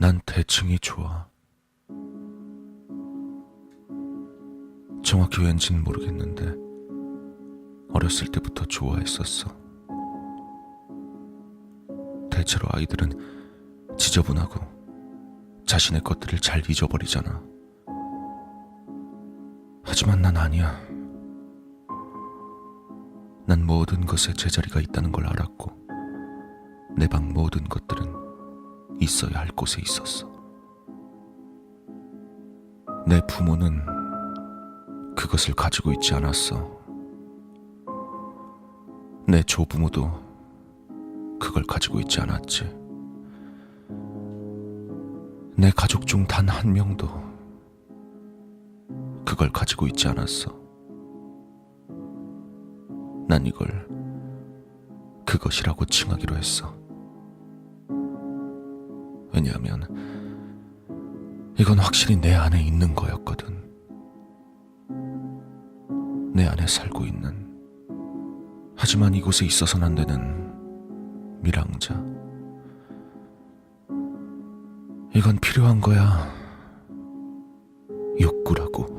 난 대칭이 좋아. 정확히 왠진 모르겠는데 어렸을 때부터 좋아했었어. 대체로 아이들은 지저분하고 자신의 것들을 잘 잊어버리잖아. 하지만 난 아니야. 난 모든 것에 제자리가 있다는 걸 알았고, 내 방 모든 것들은 있어야 할 곳에 있었어. 내 부모는 그것을 가지고 있지 않았어. 내 조부모도 그걸 가지고 있지 않았지. 내 가족 중 단 한 명도 그걸 가지고 있지 않았어. 난 이걸 그것이라고 칭하기로 했어. 왜냐하면 이건 확실히 내 안에 있는 거였거든. 내 안에 살고 있는 하지만 이곳에 있어서는 안 되는 미랑자. 이건 필요한 거야. 욕구라고.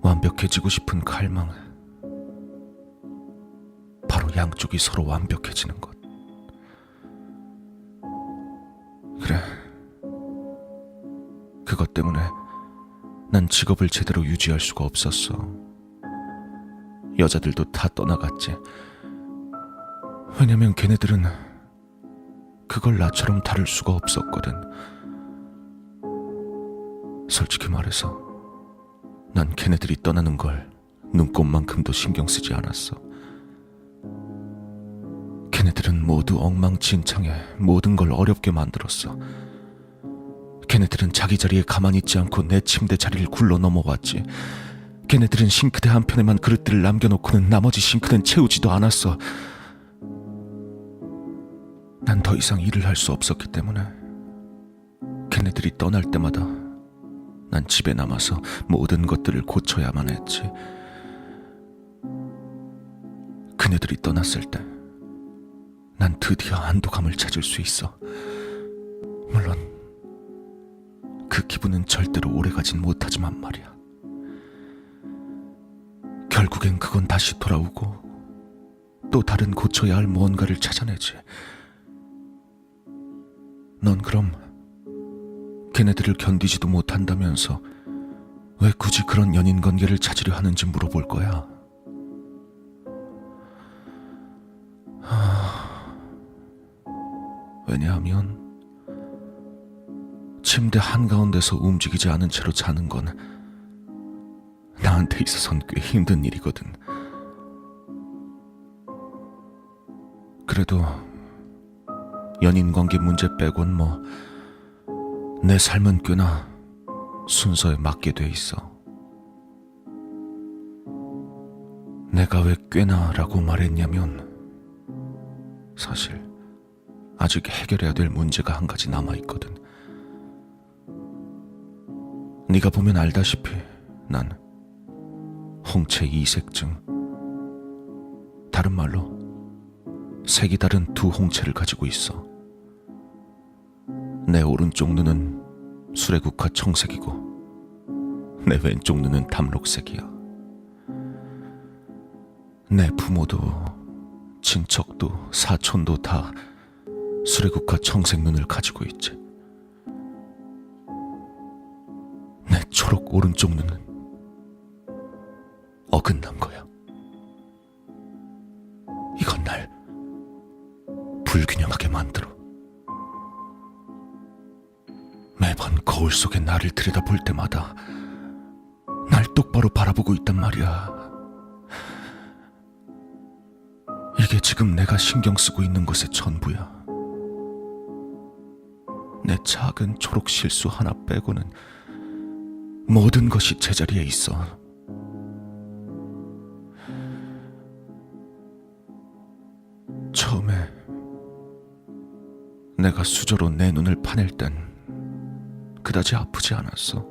완벽해지고 싶은 갈망. 바로 양쪽이 서로 완벽해지는 것. 그 그것 때문에 난 직업을 제대로 유지할 수가 없었어. 여자들도 다 떠나갔지. 왜냐면 걔네들은 그걸 나처럼 다룰 수가 없었거든. 솔직히 말해서 난 걔네들이 떠나는 걸 눈꼽만큼도 신경 쓰지 않았어. 걔네들은 모두 엉망진창에 모든 걸 어렵게 만들었어. 걔네들은 자기 자리에 가만히 있지 않고 내 침대 자리를 굴러 넘어왔지. 걔네들은 싱크대 한편에만 그릇들을 남겨놓고는 나머지 싱크대는 채우지도 않았어. 난 더 이상 일을 할 수 없었기 때문에 걔네들이 떠날 때마다 난 집에 남아서 모든 것들을 고쳐야만 했지. 그네들이 떠났을 때 난 드디어 안도감을 찾을 수 있어. 물론 그 기분은 절대로 오래가진 못하지만 말이야. 결국엔 그건 다시 돌아오고 또 다른 고쳐야 할 무언가를 찾아내지. 넌 그럼 걔네들을 견디지도 못한다면서 왜 굳이 그런 연인 관계를 찾으려 하는지 물어볼 거야. 하... 왜냐하면 침대 한가운데서 움직이지 않은 채로 자는 건 나한테 있어선 꽤 힘든 일이거든. 그래도 연인 관계 문제 빼곤 뭐 내 삶은 꽤나 순서에 맞게 돼 있어. 내가 왜 꽤나라고 말했냐면 사실 아직 해결해야 될 문제가 한 가지 남아 있거든. 네가 보면 알다시피 난 홍채 이색증 다른 말로 색이 다른 두 홍채를 가지고 있어. 내 오른쪽 눈은 수레국화 청색이고 내 왼쪽 눈은 담록색이야. 내 부모도 친척도 사촌도 다 수레국화 청색 눈을 가지고 있지. 오른쪽 눈은 어긋난 거야. 이건 날 불균형하게 만들어. 매번 거울 속에 나를 들여다볼 때마다 날 똑바로 바라보고 있단 말이야. 이게 지금 내가 신경 쓰고 있는 것의 전부야. 내 작은 초록 실수 하나 빼고는 모든 것이 제자리에 있어. 처음에 내가 수저로 내 눈을 파낼 땐 그다지 아프지 않았어.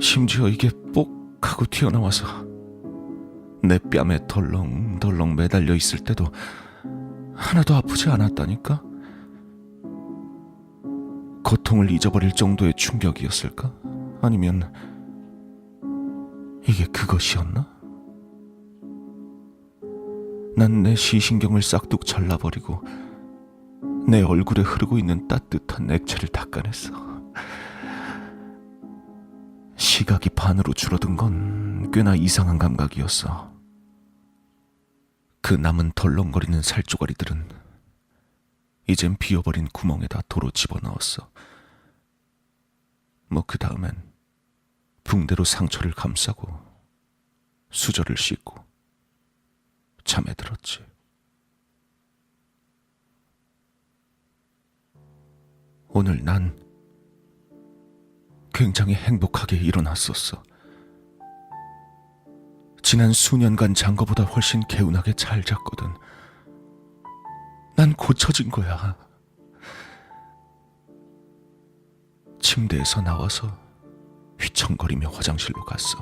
심지어 이게 뽁 하고 튀어나와서 내 뺨에 덜렁덜렁 매달려 있을 때도 하나도 아프지 않았다니까? 고통을 잊어버릴 정도의 충격이었을까? 아니면 이게 그것이었나? 난 내 시신경을 싹둑 잘라버리고 내 얼굴에 흐르고 있는 따뜻한 액체를 닦아냈어. 시각이 반으로 줄어든 건 꽤나 이상한 감각이었어. 그 남은 덜렁거리는 살조가리들은 이젠 비어버린 구멍에다 도로 집어넣었어. 뭐 그 다음엔 붕대로 상처를 감싸고 수저를 씻고 잠에 들었지. 오늘 난 굉장히 행복하게 일어났었어. 지난 수년간 잔 거보다 훨씬 개운하게 잘 잤거든. 난 고쳐진 거야. 침대에서 나와서 휘청거리며 화장실로 갔어.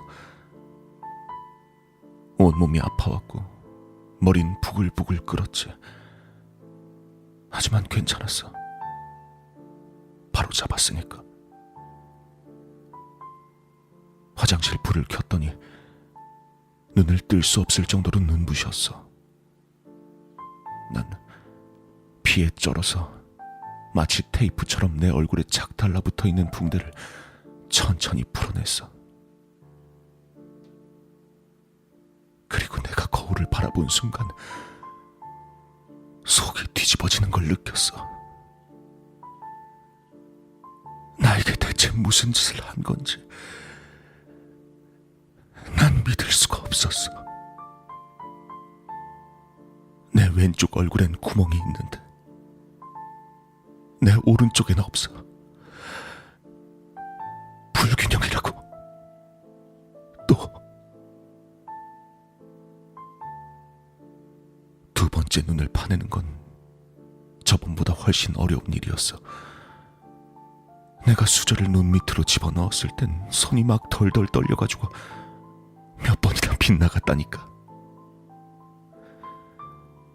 온몸이 아파왔고 머린 부글부글 끓었지. 하지만 괜찮았어. 바로 잡았으니까. 화장실 불을 켰더니 눈을 뜰 수 없을 정도로 눈부셨어. 난 피에 쩔어서 마치 테이프처럼 내 얼굴에 착 달라붙어 있는 붕대를 천천히 풀어냈어. 그리고 내가 거울을 바라본 순간 속이 뒤집어지는 걸 느꼈어. 나에게 대체 무슨 짓을 한 건지 난 믿을 수가 없었어. 내 왼쪽 얼굴엔 구멍이 있는데 내 오른쪽엔 없어. 불균형이라고. 또 두 번째 눈을 파내는 건 저번보다 훨씬 어려운 일이었어. 내가 수저를 눈 밑으로 집어넣었을 땐 손이 막 덜덜 떨려가지고 몇 번이나 빗나갔다니까.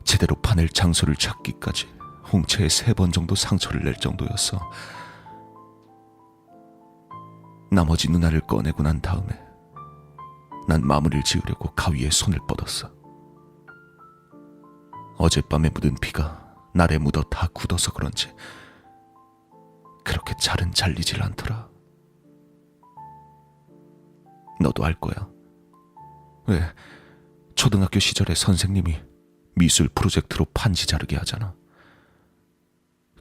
제대로 파낼 장소를 찾기까지 홍채에 세 번 정도 상처를 낼 정도였어. 나머지 누나를 꺼내고 난 다음에 난 마무리를 지으려고 가위에 손을 뻗었어. 어젯밤에 묻은 피가 날에 묻어 다 굳어서 그런지 그렇게 잘은 잘리질 않더라. 너도 알 거야. 왜 초등학교 시절에 선생님이 미술 프로젝트로 판지 자르게 하잖아.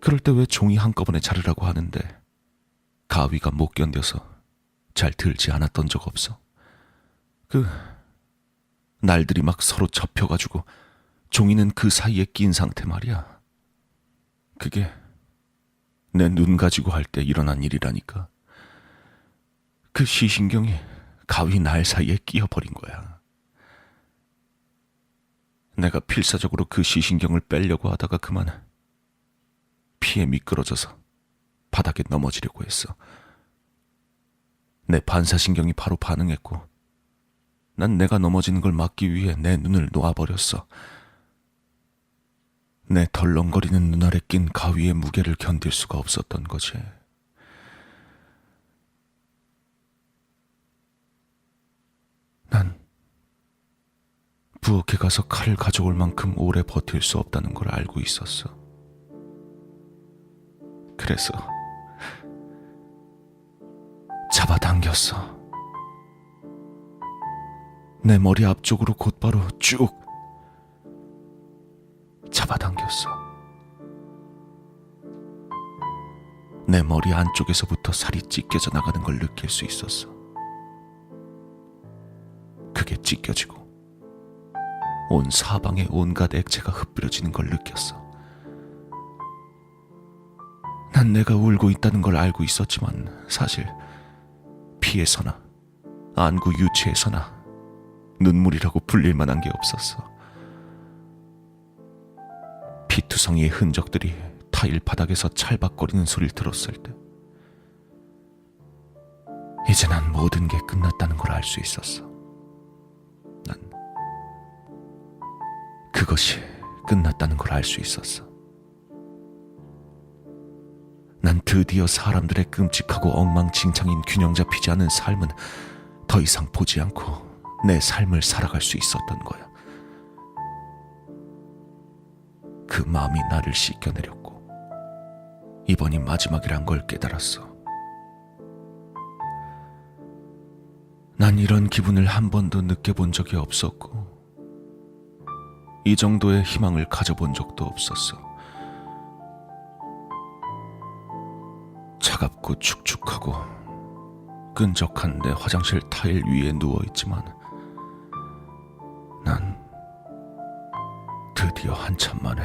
그럴 때 왜 종이 한꺼번에 자르라고 하는데 가위가 못 견뎌서 잘 들지 않았던 적 없어. 그 날들이 막 서로 접혀가지고 종이는 그 사이에 낀 상태 말이야. 그게 내 눈 가지고 할 때 일어난 일이라니까. 그 시신경이 가위 날 사이에 끼어버린 거야. 내가 필사적으로 그 시신경을 빼려고 하다가 그만 피에 미끄러져서 바닥에 넘어지려고 했어. 내 반사신경이 바로 반응했고, 난 내가 넘어지는 걸 막기 위해 내 눈을 놓아버렸어. 내 덜렁거리는 눈 아래 낀 가위의 무게를 견딜 수가 없었던 거지. 난 부엌에 가서 칼을 가져올 만큼 오래 버틸 수 없다는 걸 알고 있었어. 그래서 잡아당겼어. 내 머리 앞쪽으로 곧바로 쭉 잡아당겼어. 내 머리 안쪽에서부터 살이 찢겨져 나가는 걸 느낄 수 있었어. 그게 찢겨지고 온 사방에 온갖 액체가 흩뿌려지는 걸 느꼈어. 난 내가 울고 있다는 걸 알고 있었지만 사실 피에서나 안구 유체에서나 눈물이라고 불릴 만한 게 없었어. 피투성이의 흔적들이 타일 바닥에서 찰박거리는 소리를 들었을 때 이제 난 모든 게 끝났다는 걸 알 수 있었어. 난 그것이 끝났다는 걸 알 수 있었어. 난 드디어 사람들의 끔찍하고 엉망진창인 균형 잡히지 않은 삶은 더 이상 보지 않고 내 삶을 살아갈 수 있었던 거야. 그 마음이 나를 씻겨내렸고 이번이 마지막이란 걸 깨달았어. 난 이런 기분을 한 번도 느껴본 적이 없었고 이 정도의 희망을 가져본 적도 없었어. 차갑고 축축하고 끈적한 내 화장실 타일 위에 누워 있지만 난 드디어 한참 만에